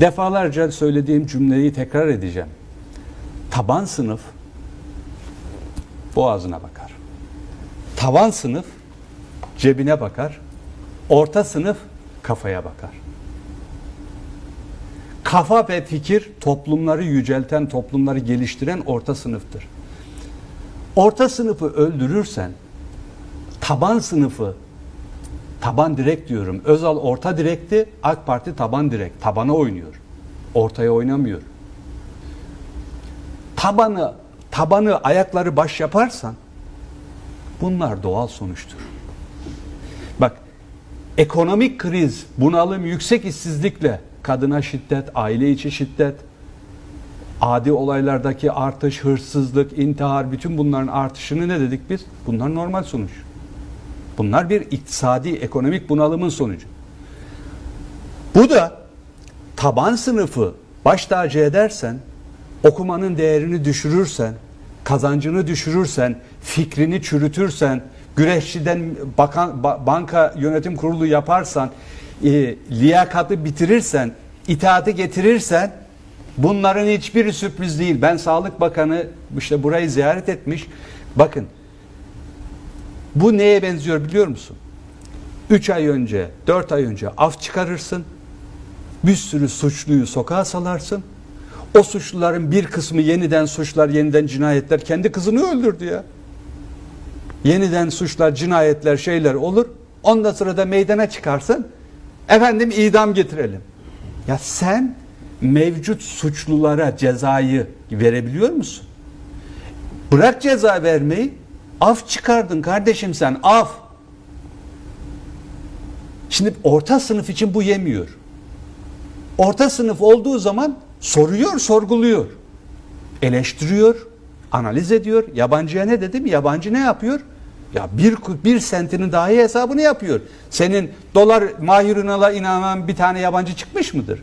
Defalarca söylediğim cümleyi tekrar edeceğim. Taban sınıf boğazına bakar. Tavan sınıf cebine bakar. Orta sınıf kafaya bakar. Kafa ve fikir toplumları yücelten, toplumları geliştiren orta sınıftır. Orta sınıfı öldürürsen taban sınıfı taban direkt diyorum. Özal orta direkti, AK Parti taban direkt. Tabana oynuyor. Ortaya oynamıyor. Tabanı tabanı ayakları baş yaparsan bunlar doğal sonuçtur. Bak ekonomik kriz, bunalım, yüksek işsizlikle kadına şiddet, aile içi şiddet, adi olaylardaki artış, hırsızlık, intihar bütün bunların artışını ne dedik biz? Bunlar normal sonuç. Bunlar bir iktisadi, ekonomik bunalımın sonucu. Bu da taban sınıfı baş tacı edersen, okumanın değerini düşürürsen, kazancını düşürürsen, fikrini çürütürsen, güreşçiden bakan, ba- banka yönetim kurulu yaparsan, e, liyakatı bitirirsen, itaati getirirsen bunların hiçbiri sürpriz değil. Ben Sağlık Bakanı işte burayı ziyaret etmiş. Bakın bu neye benziyor biliyor musun? 3 ay önce, 4 ay önce af çıkarırsın. Bir sürü suçluyu sokağa salarsın. O suçluların bir kısmı yeniden suçlar, yeniden cinayetler. Kendi kızını öldürdü ya. Yeniden suçlar, cinayetler, şeyler olur. Ondan sonra da meydana çıkarsın. Efendim idam getirelim. Ya sen mevcut suçlulara cezayı verebiliyor musun? Bırak ceza vermeyi. Af çıkardın kardeşim sen af. Şimdi orta sınıf için bu yemiyor. Orta sınıf olduğu zaman soruyor, sorguluyor. Eleştiriyor, analiz ediyor. Yabancıya ne dedim? Yabancı ne yapıyor? Ya bir, bir sentinin dahi hesabını yapıyor. Senin dolar Mahir Ünal'a inanan bir tane yabancı çıkmış mıdır?